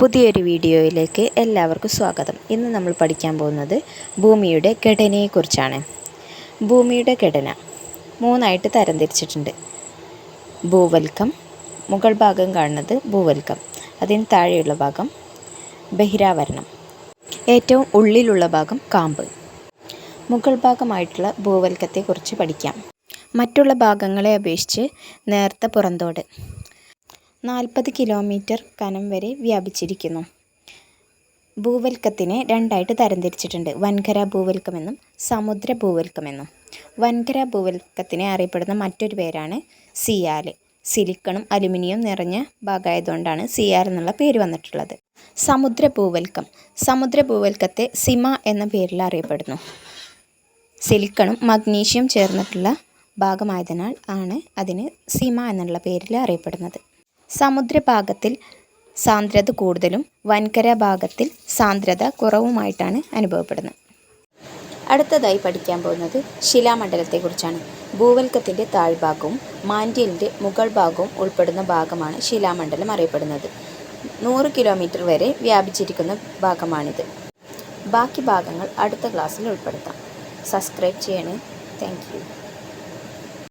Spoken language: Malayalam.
പുതിയൊരു വീഡിയോയിലേക്ക് എല്ലാവർക്കും സ്വാഗതം. ഇന്ന് നമ്മൾ പഠിക്കാൻ പോകുന്നത് ഭൂമിയുടെ ഘടനയെക്കുറിച്ചാണ്. ഭൂമിയുടെ ഘടന മൂന്നായിട്ട് തരംതിരിച്ചിട്ടുണ്ട്. ഭൂവൽക്കം മുകൾ ഭാഗം കാണുന്നത് ഭൂവൽക്കം അതിന് താഴെയുള്ള ഭാഗം ബഹിരാവരണം. ഏറ്റവും ഉള്ളിലുള്ള ഭാഗം കാമ്പ്. മുകൾ ഭാഗമായിട്ടുള്ള ഭൂവൽക്കത്തെക്കുറിച്ച് പഠിക്കാം. മറ്റുള്ള ഭാഗങ്ങളെ അപേക്ഷിച്ച് നേർത്ത പുറന്തോട്. നാൽപ്പത് കിലോമീറ്റർ കനം വരെ വ്യാപിച്ചിരിക്കുന്നു. ഭൂവൽക്കത്തിനെ രണ്ടായിട്ട് തരംതിരിച്ചിട്ടുണ്ട്. വൻകര ഭൂവൽക്കമെന്നും സമുദ്ര ഭൂവൽക്കമെന്നും. വൻകര ഭൂവൽക്കത്തിനെ അറിയപ്പെടുന്ന മറ്റൊരു പേരാണ് സിയാൽ സിലിക്കണും അലുമിനിയം നിറഞ്ഞ ഭാഗമായതുകൊണ്ടാണ് സിയാൽ എന്നുള്ള പേര് വന്നിട്ടുള്ളത്. സമുദ്ര ഭൂവൽക്കം. സമുദ്ര ഭൂവൽക്കത്തെ സിമ എന്ന പേരിൽ അറിയപ്പെടുന്നു. സിലിക്കണും മഗ്നീഷ്യം ചേർന്നിട്ടുള്ള ഭാഗമായതിനാൽ ആണ് അതിന് സിമ എന്നുള്ള പേരിൽ അറിയപ്പെടുന്നത്. സമുദ്രഭാഗത്തിൽ സാന്ദ്രത കൂടുതലും വൻകര ഭാഗത്തിൽ സാന്ദ്രത കുറവുമായിട്ടാണ് അനുഭവപ്പെടുന്നത്. അടുത്തതായി പഠിക്കാൻ പോകുന്നത് ശിലാമണ്ഡലത്തെക്കുറിച്ചാണ്. ഭൂവൽക്കത്തിന്റെ താഴ്ഭാഗവും മാൻഡിയലിന്റെ മുകൾ ഭാഗവും ഉൾപ്പെടുന്ന ഭാഗമാണ് ശിലാമണ്ഡലം അറിയപ്പെടുന്നത്. നൂറ് കിലോമീറ്റർ വരെ വ്യാപിച്ചിരിക്കുന്ന ഭാഗമാണിത്. ബാക്കി ഭാഗങ്ങൾ അടുത്ത ക്ലാസ്സിൽ ഉൾപ്പെടുത്താം. സബ്സ്ക്രൈബ് ചെയ്യണേ. താങ്ക്